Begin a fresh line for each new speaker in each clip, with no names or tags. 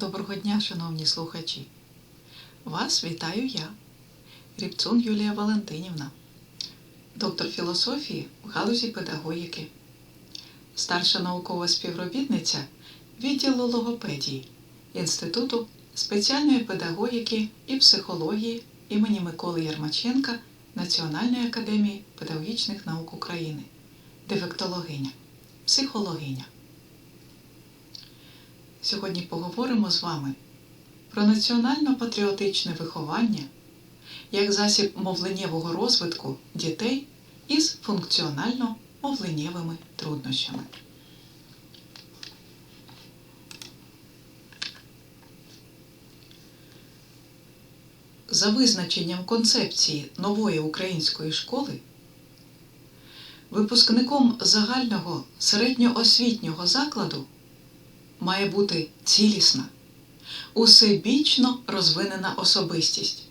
Доброго дня, шановні слухачі! Вас вітаю я, Рібцун Юлія Валентинівна, доктор філософії в галузі педагогіки, старша наукова співробітниця відділу логопедії Інституту спеціальної педагогіки і психології імені Миколи Єрмаченка Національної академії педагогічних наук України, дефектологиня, психологиня. Сьогодні поговоримо з вами про національно-патріотичне виховання як засіб мовленнєвого розвитку дітей із функціонально-мовленнєвими труднощами. За визначенням концепції нової української школи, випускником загального середньоосвітнього закладу має бути цілісна, усебічно розвинена особистість,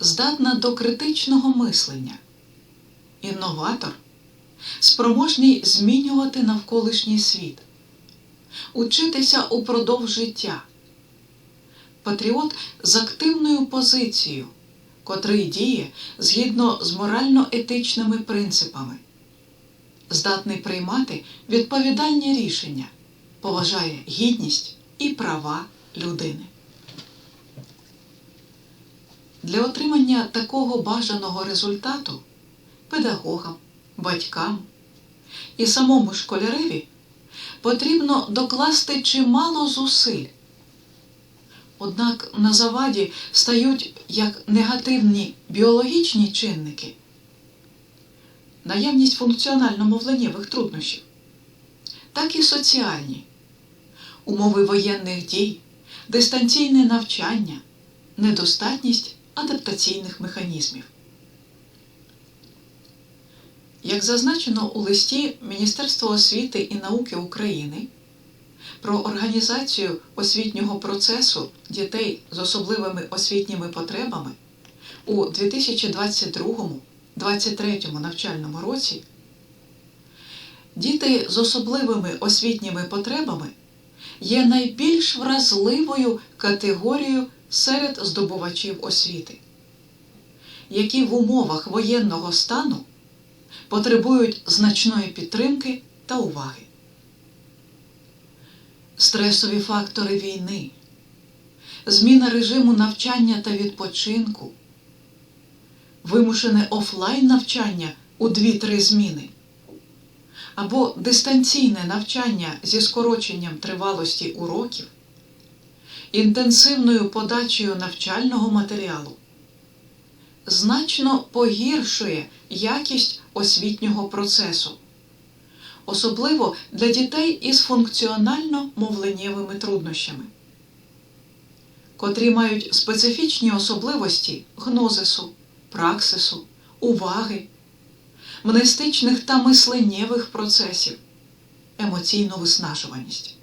здатна до критичного мислення, інноватор, спроможний змінювати навколишній світ, учитися упродовж життя, патріот з активною позицією, котрий діє згідно з морально-етичними принципами, здатний приймати відповідальні рішення поважає гідність і права людини. Для отримання такого бажаного результату педагогам, батькам і самому школяреві потрібно докласти чимало зусиль. Однак на заваді стають як негативні біологічні чинники, наявність функціонально-мовленнєвих труднощів, так і соціальні умови воєнних дій, дистанційне навчання, недостатність адаптаційних механізмів. Як зазначено у листі Міністерства освіти і науки України про організацію освітнього процесу дітей з особливими освітніми потребами у 2022-2023 навчальному році, діти з особливими освітніми потребами є найбільш вразливою категорією серед здобувачів освіти, які в умовах воєнного стану потребують значної підтримки та уваги. Стресові фактори війни, зміна режиму навчання та відпочинку, вимушене офлайн навчання у 2-3 зміни або дистанційне навчання зі скороченням тривалості уроків, інтенсивною подачею навчального матеріалу, значно погіршує якість освітнього процесу, особливо для дітей із функціонально-мовленнєвими труднощами, котрі мають специфічні особливості гнозису, праксису, уваги мнестичних та мисленнєвих процесів, емоційну виснажуваність,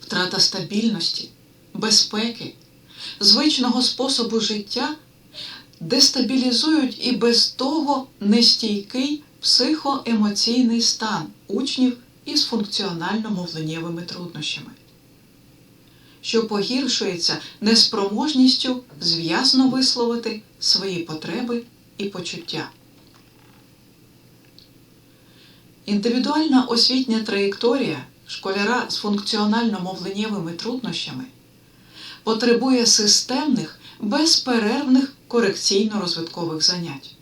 втрата стабільності, безпеки, звичного способу життя дестабілізують і без того нестійкий психоемоційний стан учнів із функціонально-мовленнєвими труднощами, що погіршується неспроможністю зв'язно висловити свої потреби і почуття. Індивідуальна освітня траєкторія школяра з функціонально-мовленнєвими труднощами потребує системних, безперервних корекційно-розвиткових занять.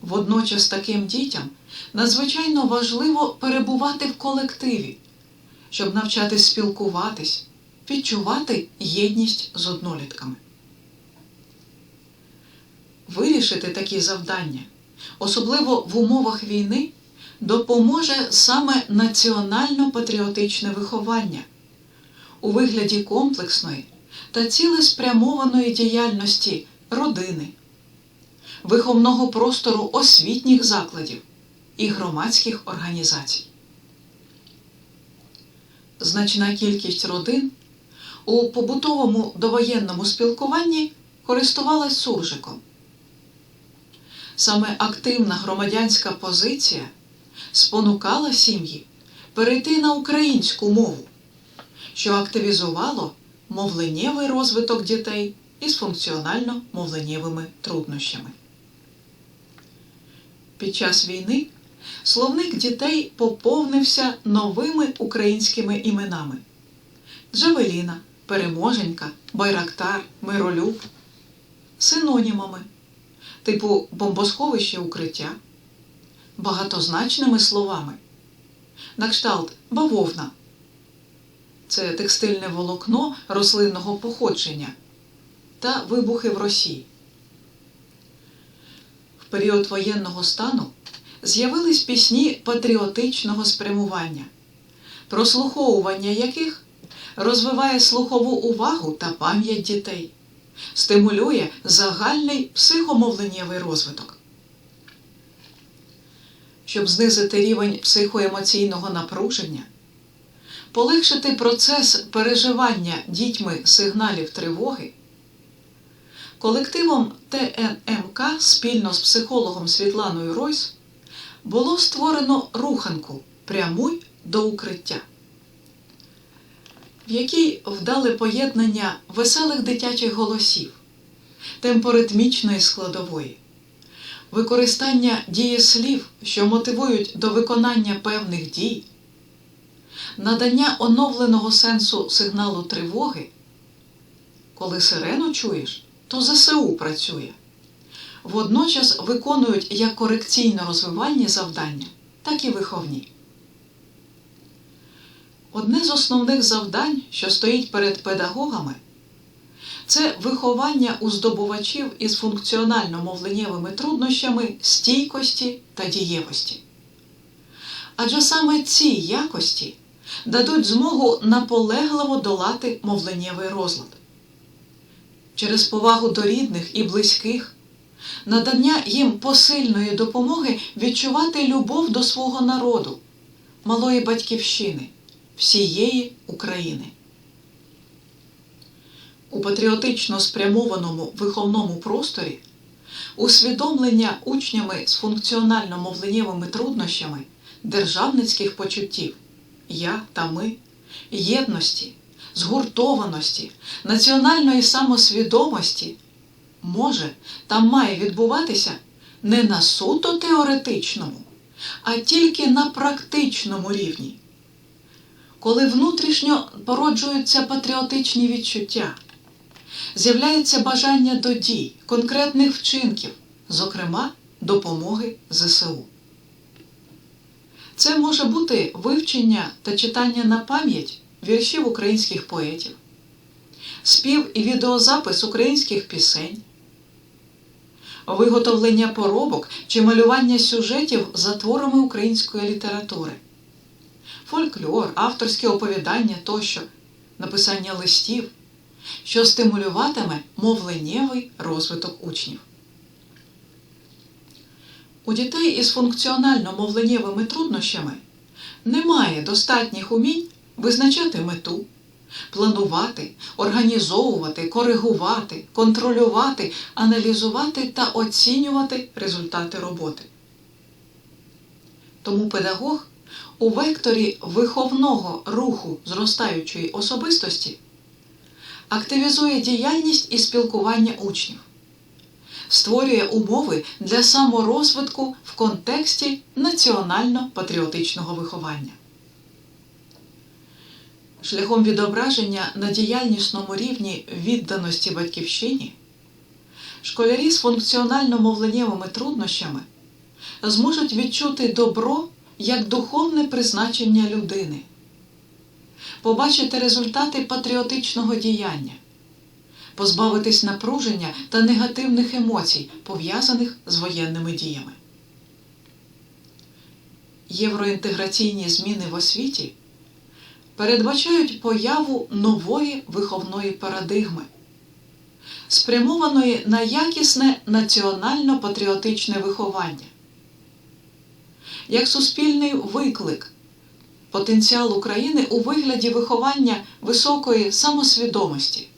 Водночас таким дітям надзвичайно важливо перебувати в колективі, щоб навчати спілкуватись, відчувати єдність з однолітками. Вирішити такі завдання, особливо в умовах війни, допоможе саме національно-патріотичне виховання у вигляді комплексної та цілеспрямованої діяльності родини, виховного простору освітніх закладів і громадських організацій. Значна кількість родин у побутовому довоєнному спілкуванні користувалась суржиком. Саме активна громадянська позиція спонукала сім'ї перейти на українську мову, що активізувало мовленнєвий розвиток дітей із функціонально-мовленнєвими труднощами. Під час війни словник дітей поповнився новими українськими іменами: Джавеліна, Переможенька, Байрактар, Миролюб, синонімами типу бомбосховище укриття, багатозначними словами, на кшталт бавовна. Це текстильне волокно рослинного походження та вибухи в Росії. В період воєнного стану з'явились пісні патріотичного спрямування, прослуховування яких розвиває слухову увагу та пам'ять дітей, стимулює загальний психомовленнєвий розвиток. Щоб знизити рівень психоемоційного напруження, полегшити процес переживання дітьми сигналів тривоги, колективом ТНМК спільно з психологом Світланою Ройс було створено руханку Прямуй до укриття, в якій вдали поєднання веселих дитячих голосів, темпоритмічної складової, використання дієслів, що мотивують до виконання певних дій, надання оновленого сенсу сигналу тривоги. Коли сирену чуєш, то ЗСУ працює. Водночас виконують як корекційно-розвивальні завдання, так і виховні. Одне з основних завдань, що стоїть перед педагогами, це виховання у здобувачів із функціонально-мовленнєвими труднощами стійкості та дієвості. Адже саме ці якості дадуть змогу наполегливо долати мовленнєвий розлад. Через повагу до рідних і близьких, надання їм посильної допомоги відчувати любов до свого народу, малої батьківщини, всієї України. У патріотично спрямованому виховному просторі усвідомлення учнями з функціонально-мовленнєвими труднощами державницьких почуттів я та ми, єдності, згуртованості, національної самосвідомості може та має відбуватися не на суто теоретичному, а тільки на практичному рівні. Коли внутрішньо породжуються патріотичні відчуття, з'являється бажання до дій, конкретних вчинків, зокрема допомоги ЗСУ. Це може бути вивчення та читання на пам'ять віршів українських поетів, спів і відеозапис українських пісень, виготовлення поробок чи малювання сюжетів за творами української літератури, фольклор, авторські оповідання тощо, написання листів, що стимулюватиме мовленнєвий розвиток учнів. У дітей із функціонально-мовленнєвими труднощами немає достатніх умінь визначати мету, планувати, організовувати, коригувати, контролювати, аналізувати та оцінювати результати роботи. Тому педагог у векторі виховного руху зростаючої особистості активізує діяльність і спілкування учнів створює умови для саморозвитку в контексті національно-патріотичного виховання. Шляхом відображення на діяльнісному рівні відданості батьківщині школярі з функціонально-мовленнєвими труднощами зможуть відчути добро як духовне призначення людини, побачити результати патріотичного діяння. Позбавитись напруження та негативних емоцій, пов'язаних з воєнними діями. Євроінтеграційні зміни в освіті передбачають появу нової виховної парадигми, спрямованої на якісне національно-патріотичне виховання, як суспільний виклик. Потенціал України у вигляді виховання високої самосвідомості,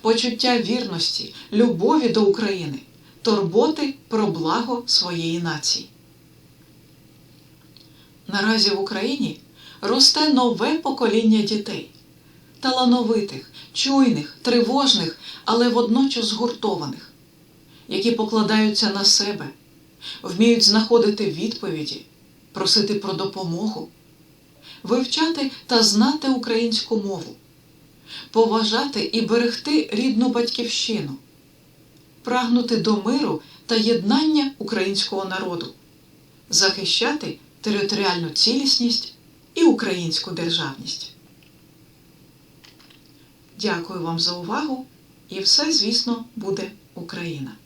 почуття вірності, любові до України, турботи про благо своєї нації. Наразі в Україні росте нове покоління дітей, талановитих, чуйних, тривожних, але водночас згуртованих, які покладаються на себе, вміють знаходити відповіді, просити про допомогу, вивчати та знати українську мову, поважати і берегти рідну батьківщину, прагнути до миру та єднання українського народу, захищати територіальну цілісність і українську державність. Дякую вам за увагу, і все, звісно, буде Україна.